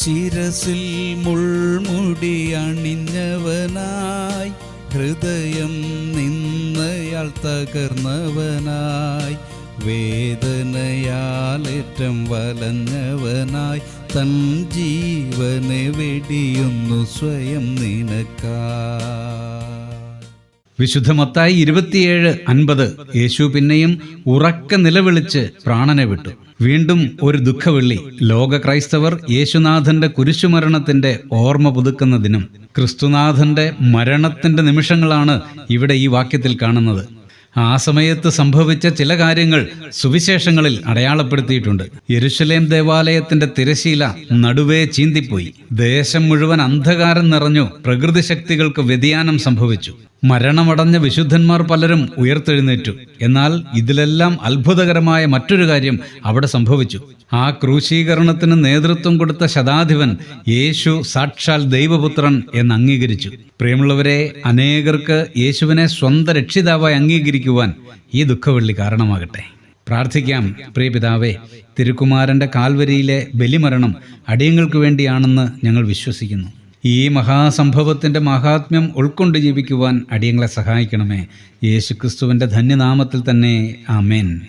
ശിരസിൽ മുൾമുടി അണിഞ്ഞവനായി ഹൃദയം നിന്നയാൾ തകർന്നവനായി വേദനയാലേറ്റം വലഞ്ഞവനായി തൻ ജീവനെ വെടിയുന്നു സ്വയം നിനക്കായി. വിശുദ്ധ മത്തായി ഇരുപത്തിയേഴ് അൻപത് യേശു പിന്നെയും ഉറക്ക നിലവിളിച്ച് പ്രാണനെ വിട്ടു. വീണ്ടും ഒരു ദുഃഖവെള്ളി ലോക ക്രൈസ്തവർ യേശുനാഥന്റെ കുരിശുമരണത്തിന്റെ ഓർമ്മ പുതുക്കുന്ന ദിനം ക്രിസ്തുനാഥന്റെ മരണത്തിന്റെ നിമിഷങ്ങളാണ് ഇവിടെ ഈ വാക്യത്തിൽ കാണുന്നത്. ആ സമയത്ത് സംഭവിച്ച ചില കാര്യങ്ങൾ സുവിശേഷങ്ങളിൽ അടയാളപ്പെടുത്തിയിട്ടുണ്ട്. യരുഷലേം ദേവാലയത്തിന്റെ തിരശീല നടുവേ ചീന്തിപ്പോയി. ദേശം മുഴുവൻ അന്ധകാരം നിറഞ്ഞു പ്രകൃതി ശക്തികൾക്ക് വ്യതിയാനം സംഭവിച്ചു. മരണമടഞ്ഞ വിശുദ്ധന്മാർ പലരും ഉയർത്തെഴുന്നേറ്റു. എന്നാൽ ഇതിലെല്ലാം അത്ഭുതകരമായ മറ്റൊരു കാര്യം അവിടെ സംഭവിച്ചു. ആ ക്രൂശീകരണത്തിന് നേതൃത്വം കൊടുത്ത ശതാധിപൻ യേശു സാക്ഷാൽ ദൈവപുത്രൻ എന്ന് അംഗീകരിച്ചു. പ്രിയമുള്ളവരെ അനേകർക്ക് യേശുവിനെ സ്വന്തം രക്ഷിതാവായി അംഗീകരിക്കുവാൻ ഈ ദുഃഖവെള്ളി കാരണമാകട്ടെ. പ്രാർത്ഥിക്കാം. പ്രിയപിതാവേ തിരുക്കുമാരന്റെ കാൽവരിയിലെ ബലിമരണം അടിയങ്ങൾക്ക് വേണ്ടിയാണെന്ന് ഞങ്ങൾ വിശ്വസിക്കുന്നു. ഈ മഹാസംഭവത്തിന്റെ മഹാത്മ്യം ഉൾക്കൊണ്ട് ജീവിക്കുവാൻ അടിയങ്ങളെ സഹായിക്കണമേ. യേശുക്രിസ്തുവിന്റെ ധന്യനാമത്തിൽ തന്നെ ആമേൻ.